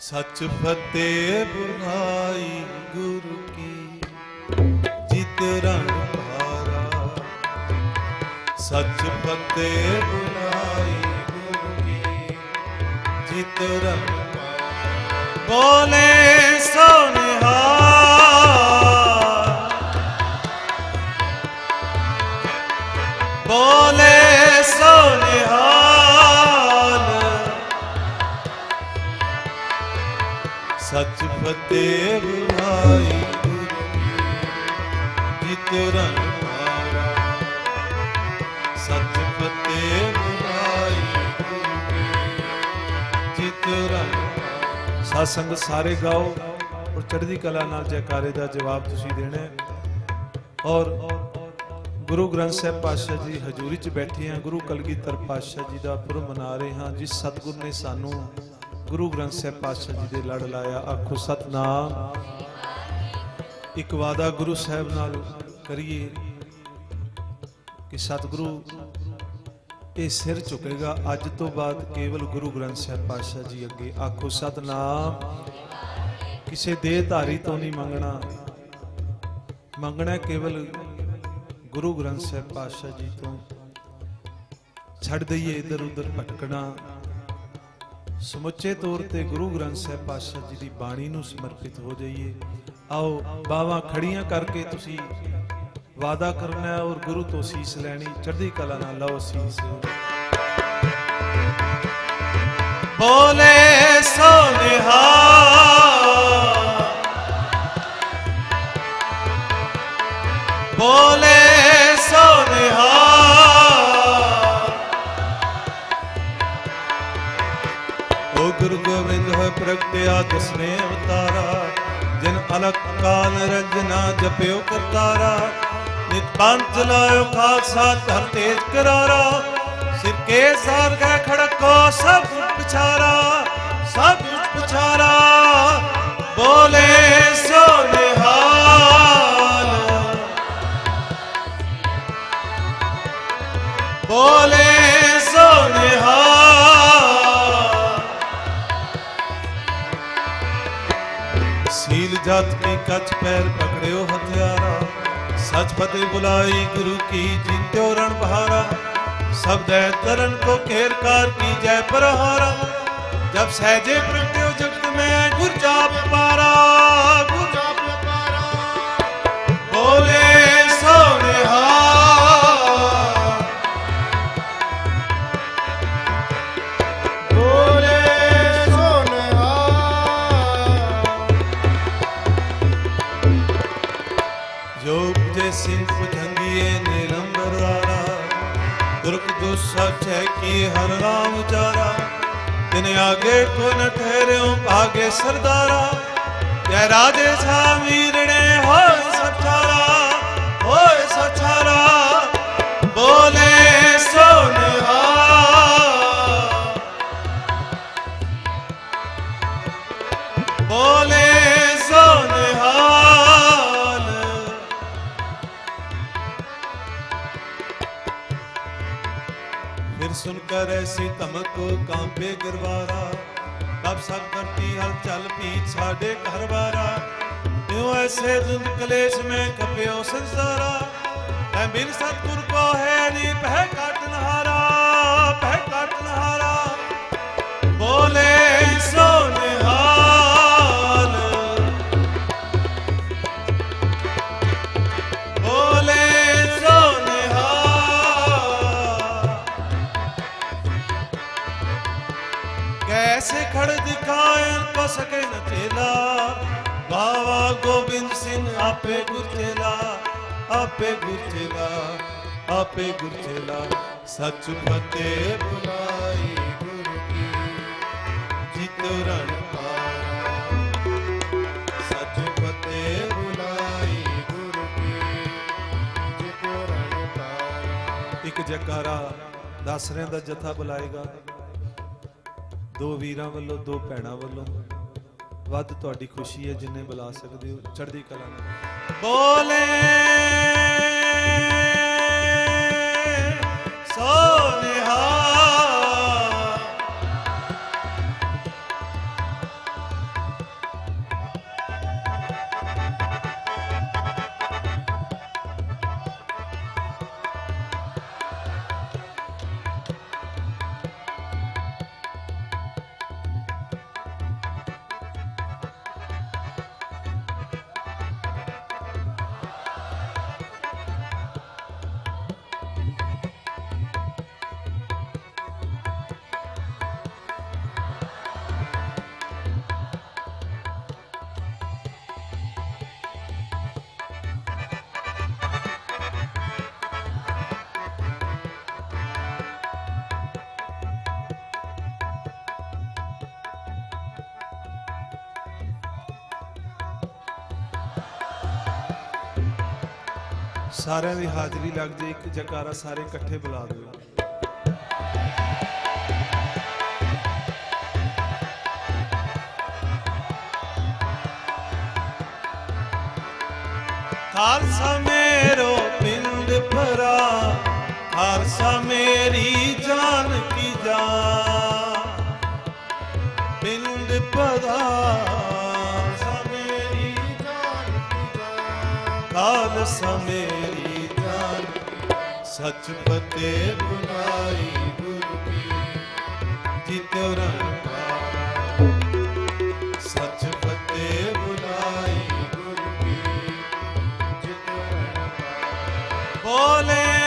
ਸੱਚ ਫਤਿਹ ਬੁਲਾਈ ਗੁਰੂ ਕੀ। ਜਿਤ ਰਣ ਭਾਰਾ ਸੱਚ ਫਤਿਹ ਬੁਲਾਈ ਗੁਰੂ ਕੀ। ਜਿਤ ਰਣ ਬੋਲੇ ਸੱਚ ਫਤਿਹ ਜਿਤ ਰਣ ਮਾਰਾ। ਸੱਚ ਫਤਿਹ ਬੁਲਾਈ ਜਿਤ ਰਣ ਸਾਧ ਸੰਗਤ ਸਾਰੇ ਗਾਓ ਔਰ ਚੜ੍ਹਦੀ ਕਲਾ ਨਾਲ ਜੈਕਾਰੇ ਦਾ ਜਵਾਬ ਤੁਸੀਂ ਦੇਣਾ ਔਰ ਗੁਰੂ ਗ੍ਰੰਥ ਸਾਹਿਬ ਪਾਤਸ਼ਾਹ ਜੀ ਹਜ਼ੂਰੀ 'ਚ ਬੈਠੇ ਹਾਂ। ਗੁਰੂ ਕਲਗੀਧਰ ਪਾਤਸ਼ਾਹ ਜੀ ਦਾ ਪੁਰਬ ਮਨਾ ਰਹੇ ਹਾਂ। ਜਿਸ ਸਤਿਗੁਰ ਨੇ ਸਾਨੂੰ ਗੁਰੂ ਗ੍ਰੰਥ ਸਾਹਿਬ ਪਾਤਸ਼ਾਹ ਜੀ ਦੇ ਲੜ ਲਾਇਆ, ਆਖੋ ਸਤਨਾਮ। ਇੱਕ ਵਾਦਾ ਗੁਰੂ ਸਾਹਿਬ ਨਾਲ ਕਰੀਏ ਕਿ ਸਤਿਗੁਰੂ, ਇਹ ਸਿਰ ਝੁਕੇਗਾ। ਅੱਜ ਤੋਂ ਬਾਅਦ ਕੇਵਲ ਗੁਰੂ ਗ੍ਰੰਥ ਸਾਹਿਬ ਪਾਤਸ਼ਾਹ ਜੀ ਅੱਗੇ ਆਖੋ ਸਤਨਾਮ। ਕਿਸੇ ਦੇਹਧਾਰੀ ਤੋਂ ਨਹੀਂ ਮੰਗਣਾ। ਮੰਗਣਾ ਕੇਵਲ ਗੁਰੂ ਗ੍ਰੰਥ ਸਾਹਿਬ ਪਾਤਸ਼ਾਹ ਜੀ ਤੋਂ। ਛੱਡ ਦਈਏ ਇੱਧਰ ਉੱਧਰ ਭਟਕਣਾ। ਸਮੁੱਚੇ ਤੌਰ ਤੇ ਗੁਰੂ ਗ੍ਰੰਥ ਸਾਹਿਬ ਪਾਤਸ਼ਾਹ ਜੀ ਦੀ ਬਾਣੀ ਨੂੰ ਸਮਰਪਿਤ ਹੋ ਜਾਈਏ। ਆਓ ਬਾਵਾ ਖੜੀਆਂ ਕਰਕੇ ਤੁਸੀਂ ਵਾਦਾ ਕਰਨਾ ਔਰ ਗੁਰੂ ਤੋਂ ਸੀਸ ਲੈਣੀ। ਚੜ੍ਹਦੀ ਕਲਾ ਨਾਲ ਲਓ ਸੀਸ ਬੋਲੇ ਸੋ ਨਿਹਾਲ ਬੋਲੇ ਗੋਬਿੰਦ ਹੋਇ ਪ੍ਰਗਟਿਆ ਦਸਵੇਂ ਅਵਤਾਰਾ ਜਿਨ ਅਲਕ ਕਾਲ ਰੰਜਨਾ ਜਪਿਓ ਕਰਤਾਰਾ। ਨਿਤ ਪੰਥ ਲਾਇਓ ਖਾਲਸਾ ਧਰ ਤੇਜ ਕਰਾਰਾ। ਸਿਰ ਕੇ ਸਾਰ ਖੜਕੋ ਸਭ ਪਿਛਾਰਾ ਸਭ ਪਿਛਾਰਾ ਸੀਲ ਜਤ ਕੀ ਕੱਚ ਪੈਰ ਪਕੜਿਓ ਹਥਿਆਰਾ। ਸਚ ਫਤਿਹ ਬੁਲਾਈ ਗੁਰੂ ਕੀ ਜਿੰਤਿਓ ਰਣ ਬਹਾਰਾ ਸਬਦੈ ਤਰਨ ਕੋ ਖੇਰ ਕਾਰ ਕੀ ਜੈ ਪ੍ਰਹਾਰਾ। ਜਬ ਸਹਿਜੇ ਪ੍ਰਗਟਿਓ ਜਗਤ ਮੈਂ ਗੁਰ ਜਾਪ ਪਾਰਾ। ਜੋ ਉਪਜੇ ਸਿੰਘ ਪੁਜੰਗੀਏ ਨਿਰੰਬਰ ਰਾਰਾ ਦੁਸਾ ਛੈ ਹਰ ਰਾਮ ਉਚਾਰਾ ਤਿਨ ਆਗੇ ਕੋ ਨ ਠਹਿਰਿਓ ਭਾਗੇ ਸਰਦਾਰਾ। ਜੈ ਰਾਜੇ ਛਾ ਵੀਰਣੇ ਹੋਏ फिर सुनकर ऐसी धमक को कांपे गिरवारा। तब सब करती हलचल चल पी घर बारा क्यों ऐसे दुंद कलेश में कपियो संसारा। है मिल सतगुर को है नी पह काट नहारा पह काट ਗੋਬਿੰਦ ਸਿੰਘ ਆਪੇ ਗੁਰਚੇਲਾ ਆਪੇ ਗੁਰਚੇਲਾ ਆਪੇ ਗੁਰਚੇਲਾ ਸੱਚ ਫਤਿਹ ਬੁਲਾਈ ਗੁਰ ਕੀ, ਜਿਤ ਰਣ ਪਾਰਾ। ਸੱਚ ਫਤਿਹ ਇੱਕ ਜਕਾਰਾ ਦਸਰਿਆਂ ਦਾ ਜਥਾ ਬੁਲਾਏਗਾ। ਦੋ ਵੀਰਾਂ ਵੱਲੋਂ, ਦੋ ਭੈਣਾਂ ਵੱਲੋਂ। ਵੱਧ ਤੁਹਾਡੀ ਖੁਸ਼ੀ ਹੈ ਜਿੰਨੇ ਬੁਲਾ ਸਕਦੇ ਹੋ ਚੜ੍ਹਦੀ ਕਲਾ ਨਾਲ। ਬੋਲੇ ਸੋਨਿਹਾ ਸਾਰਿਆਂ ਦੀ ਹਾਜ਼ਰੀ ਲੱਗ ਜੇ ਇੱਕ ਜਕਾਰਾ ਸਾਰੇ ਇਕੱਠੇ ਬੁਲਾ ਦਿਓ। ਖਾਲਸਾ ਮੇਰੋ ਪਿੰਡ ਭਰਾ, ਖਾਲਸਾ ਮੇਰੀ ਖਾਲਸਾ ਮੇਰੀ ਸੱਚ ਪਤੇ ਬੁਲਾਈ ਗੁਰੂ ਕੀ, ਜਿਤਿ ਰੰਗਾ ਸੱਚ ਪਤੇ ਬੁਲਾਈ ਗੁਰੂ ਕੀ, ਜਿਤ ਰਣ ਬੋਲੇ